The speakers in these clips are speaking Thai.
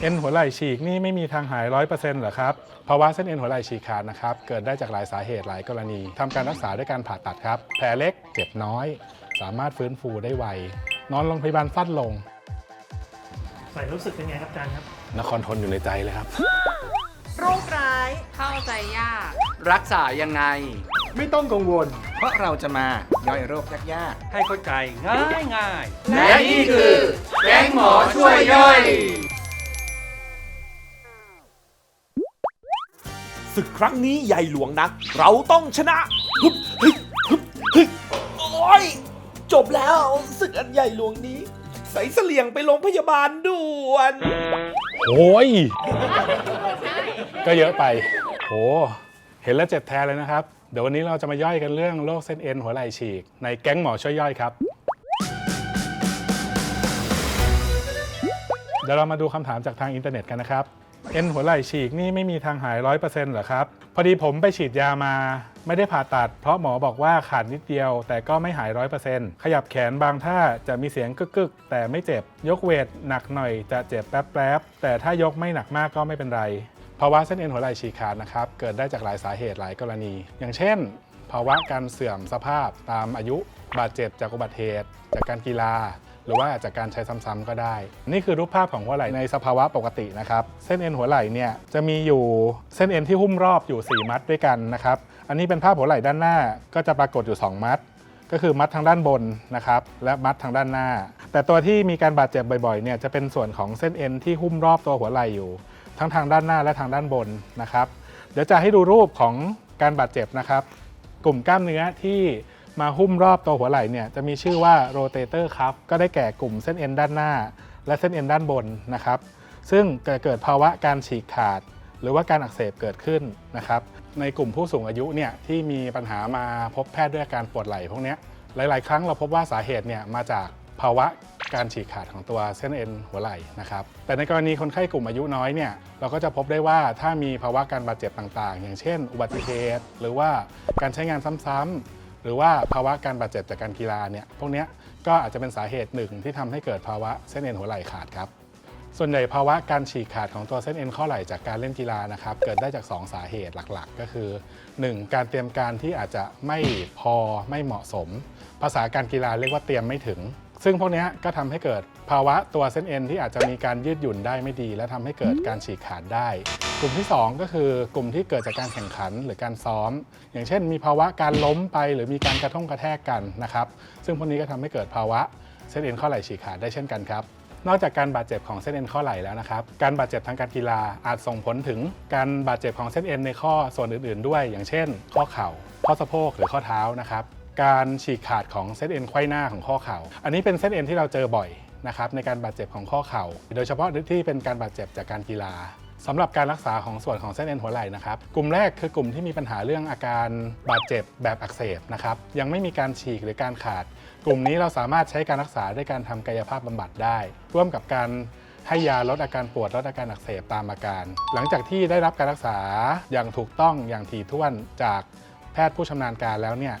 เอ็นหัวไหล่ฉีกนี่ไม่มีทางหายร้อยเปอร์เซ็นต์หรอครับ ภาวะเส้นเอ็นหัวไหล่ฉีกขาดนะครับ เกิดได้จากหลายสาเหตุหลายกรณีทำการรักษาด้วยการผ่าตัดครับ แผลเล็กเจ็บน้อย สามารถฟื้นฟูได้ไว นอนโรงพยาบาลสั้นลง ใส่รู้สึกเป็นไงครับอาจารย์ครับ นครทนอยู่ในใจเลยครับ โรคร้าย เข้าใจยาก รักษายังไง ไม่ต้องกังวล เพราะเราจะมาย่อยโรคยากให้เข้าใจง่ายง่ายๆและนี่คือแก๊งหมอช่วยย่อย ศึกครั้งนี้ใหญ่หลวงนักเราต้องชนะฮึบฮึบฮึบฮึบโอ้ยจบแล้วศึกอันใหญ่หลวงนี้ ใส่เสลียงไปโรงพยาบาลด่วนโอ้ย ก็เยอะไปโหเห็นแล้วเจ็บแทนเลยนะครับ เดี๋ยววันนี้เราจะมาย่อยกันเรื่องโรคเส้นเอ็นหัวไหล่ฉีก ในแก๊งหมอช่วยย่อยครับ เดี๋ยวเรามาดูคำถามจากทางอินเทอร์เน็ตกันนะครับ เอ็นหัวไหล่ฉีกนี่ไม่มีทางหายร้อยเปอร์เซ็นต์หรอครับ พอดีผมไปฉีดยามา ไม่ได้ผ่าตัด เพราะหมอบอกว่าขาดนิดเดียว แต่ก็ไม่หายร้อยเปอร์เซ็นต์ขยับแขนบางท่าจะมีเสียงกึกกึกๆ แต่ไม่เจ็บ ยกเวทหนักหน่อยจะเจ็บแป๊บๆ แต่ถ้ายกไม่หนักมากก็ไม่เป็นไร ภาวะเส้นเอ็นหัวไหล่ฉีกขาดนะครับ เกิดได้จากหลายสาเหตุหลายกรณี อย่างเช่น ภาวะการเสื่อมสภาพตามอายุ บาดเจ็บจากอุบัติเหตุ จากการกีฬา หรือว่าจากการใช้ซ้ำๆก็ได้ นี่คือรูปภาพของหัวไหล่ในสภาวะปกตินะครับ เส้นเอ็นหัวไหล่เนี่ยจะมีอยู่เส้นเอ็นที่หุ้มรอบอยู่ 4 มัดด้วยกันนะครับ อันนี้เป็นภาพหัวไหล่ด้านหน้าก็จะปรากฏอยู่ 2 มัด ก็คือมัดทางด้านบนนะครับ และมัดทางด้านหน้า แต่ตัวที่มีการบาดเจ็บบ่อยๆเนี่ยจะเป็นส่วนของเส้นเอ็นที่หุ้มรอบตัวหัวไหล่อยู่ ทั้งทางด้านหน้าและทางด้านบนนะครับ เดี๋ยวจะให้ดูรูปของการบาดเจ็บนะครับ กลุ่มกล้ามเนื้อที่ มาหุ้มรอบตัวหัวไหล่เนี่ยจะมีชื่อว่าโรเตเตอร์ครับก็ได้แก่กลุ่มเส้นเอ็นด้านหน้า และเส้นเอ็นด้านบนนะครับซึ่งเกิดเกิดภาวะการฉีกขาด หรือว่าการอักเสบเกิดขึ้นนะครับในกลุ่มผู้สูงอายุเนี่ยที่มีปัญหามาพบแพทย์ด้วยอาการปวดไหล่พวกนี้หลาย ๆ ครั้งเราพบว่าสาเหตุเนี่ยมาจากภาวะการฉีกขาดของตัวเส้นเอ็นหัวไหล่นะครับ แต่ในกรณีคนไข้กลุ่มอายุน้อยเนี่ยเราก็จะพบได้ว่าถ้ามีภาวะการบาดเจ็บต่าง ๆ อย่างเช่น อุบัติเหตุ หรือว่าการใช้งานซ้ำๆ หรือว่าภาวะการบาดเจ็บจากการกีฬาเนี่ยพวกนี้ก็อาจจะเป็นสาเหตุหนึ่งที่ทำให้เกิดภาวะเส้นเอ็นหัวไหล่ขาดครับส่วนใหญ่ภาวะการฉีกขาดของตัวเส้นเอ็นข้อไหล่จากการเล่นกีฬานะครับเกิดได้จาก 2 สาเหตุหลักๆ ก็คือ 1. การเตรียมการที่อาจจะไม่พอไม่เหมาะสม ภาษาการกีฬาเรียกว่าเตรียมไม่ถึง ซึ่งพวกนี้ก็ทำให้เกิดภาวะตัวเส้นเอ็นที่อาจจะมีการยืดหยุ่นได้ไม่ดี และทำให้เกิดการฉีกขาดได้ กลุ่มที่ 2 ก็คือกลุ่มที่เกิดจากการแข่งขันหรือการซ้อม อย่างเช่น มีภาวะการล้มไปหรือมีการกระท่งกระแทกกันนะครับ ซึ่งพวกนี้ก็ทำให้เกิดภาวะเส้นเอ็นข้อไหล่ฉีกขาดได้เช่นกันครับนอกจากการบาดเจ็บของเส้นเอ็นข้อไหล่แล้วนะครับ การบาดเจ็บทางการกีฬาอาจส่งผลถึงการบาดเจ็บของเส้นเอ็นในข้อส่วนอื่น ๆ ด้วย อย่างเช่น ข้อเข่า ข้อสะโพกหรือข้อเท้านะครับ การฉีกขาดของเส้นเอ็นไขว้หน้าของข้อเข่า อันนี้เป็นเส้นเอ็นที่เราเจอบ่อยนะครับในการบาดเจ็บของข้อเข่า โดยเฉพาะที่เป็นการบาดเจ็บจากการกีฬาสำหรับการรักษาของส่วนของเส้นเอ็นหัวไหล่นะครับ กลุ่มแรกคือกลุ่มที่มีปัญหาเรื่องอาการบาดเจ็บแบบอักเสบนะครับ ยังไม่มีการฉีกหรือการขาด กลุ่มนี้เราสามารถใช้การรักษาด้วยการทำกายภาพบำบัดได้ ร่วมกับการให้ยาลดอาการปวดลดอาการอักเสบตามอาการ หลังจากที่ได้รับการรักษาอย่างถูกต้องอย่างถี่ถ้วนจากแพทย์ผู้ชำนาญการแล้วเนี่ย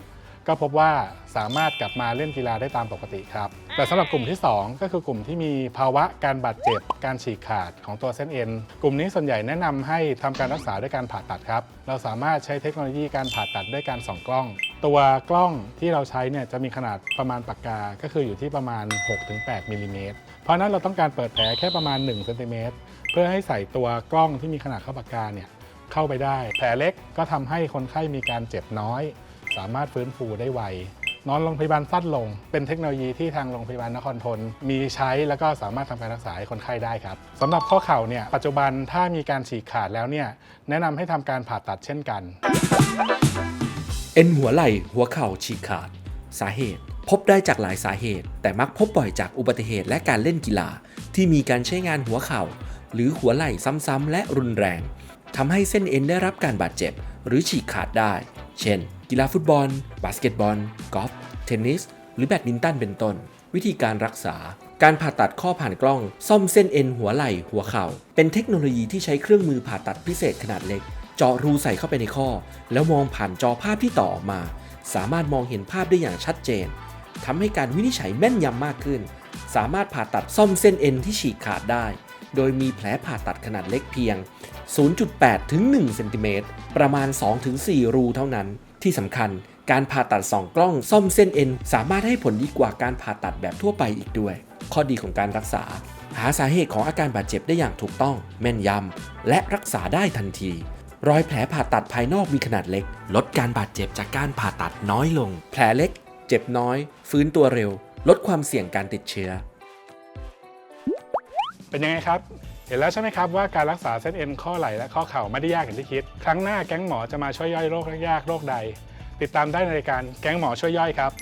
ก็พบว่าสามารถกลับมาเล่นกีฬาได้ตามปกติครับ แต่สำหรับกลุ่มที่ 2 ก็คือกลุ่มที่มีภาวะการบาดเจ็บ การฉีกขาดของตัวเส้นเอ็น กลุ่มนี้ส่วนใหญ่แนะนำให้ทำการรักษาด้วยการผ่าตัดครับ เราสามารถใช้เทคโนโลยีการผ่าตัดด้วยการส่องกล้อง ตัวกล้องที่เราใช้เนี่ยจะมีขนาดประมาณปากกา ก็คืออยู่ที่ประมาณ 6-8มิลลิเมตร เพราะฉะนั้นเราต้องการเปิดแผลแค่ประมาณ1เซนติเมตรเพื่อให้ใส่ตัวกล้องที่มีขนาดเข้าปากกาเนี่ยเข้าไปได้ แผลเล็กก็ทำให้คนไข้มีการเจ็บน้อย สามารถฟื้นฟูได้ไวนอนโรงพยาบาลสั้นลง เป็นเทคโนโลยีที่ทางโรงพยาบาลนครทนมีใช้แล้วก็สามารถทำการรักษาให้คนไข้ได้ครับสำหรับข้อเข่าเนี่ยปัจจุบันถ้ามีการฉีกขาดแล้วเนี่ยแนะนำให้ทำการผ่าตัดเช่นกัน เอ็นหัวไหล่หัวเข่าฉีกขาด สาเหตุ พบได้จากหลายสาเหตุ แต่มักพบบ่อยจากอุบัติเหตุและการเล่นกีฬา ที่มีการใช้งานหัวเข่า หรือหัวไหล่ซ้ำๆและรุนแรงทำให้เส้นเอ็นได้รับการบาดเจ็บ หรือฉีกขาดได้ เช่น กีฬาฟุตบอล บาสเกตบอล กอล์ฟ เทนนิส หรือแบดมินตันเป็นต้น วิธีการรักษา การผ่าตัดข้อผ่านกล้อง ซ่อมเส้นเอ็นหัวไหล่ หัวเข่า เป็นเทคโนโลยีที่ใช้เครื่องมือผ่าตัดพิเศษขนาดเล็ก เจาะรูใส่เข้าไปในข้อ แล้วมองผ่านจอภาพที่ต่อออกมา สามารถมองเห็นภาพได้อย่างชัดเจนทำให้การวินิจฉัยแม่นยำมากขึ้น สามารถผ่าตัดซ่อมเส้นเอ็นที่ฉีกขาดได้ โดยมีแผลผ่าตัดขนาดเล็กเพียง 0.8 ถึง 1 เซนติเมตร ประมาณ2ถึง4รูเท่านั้น ที่สำคัญการผ่าตัดสองกล้องซ่อมเส้นเอ็นสามารถให้ผลดีกว่าการผ่าตัดแบบทั่วไปอีกด้วย ข้อดีของการรักษา หาสาเหตุของอาการบาดเจ็บได้อย่างถูกต้อง แม่นยำและรักษาได้ทันที รอยแผลผ่าตัดภายนอกมีขนาดเล็ก ลดการบาดเจ็บจากการผ่าตัดน้อยลง แผลเล็ก เจ็บน้อย ฟื้นตัวเร็ว ลดความเสี่ยงการติดเชื้อ เป็นยังไงครับ เห็นแล้วใช่ไหมครับว่าการรักษาเส้นเอ็นข้อไหล่และข้อเข่าไม่ได้ยากอย่างที่คิด ครั้งหน้าแก๊งหมอจะมาช่วยย่อยโรคยากๆโรคใด ติดตามได้ในรายการแก๊งหมอช่วยย่อยครับ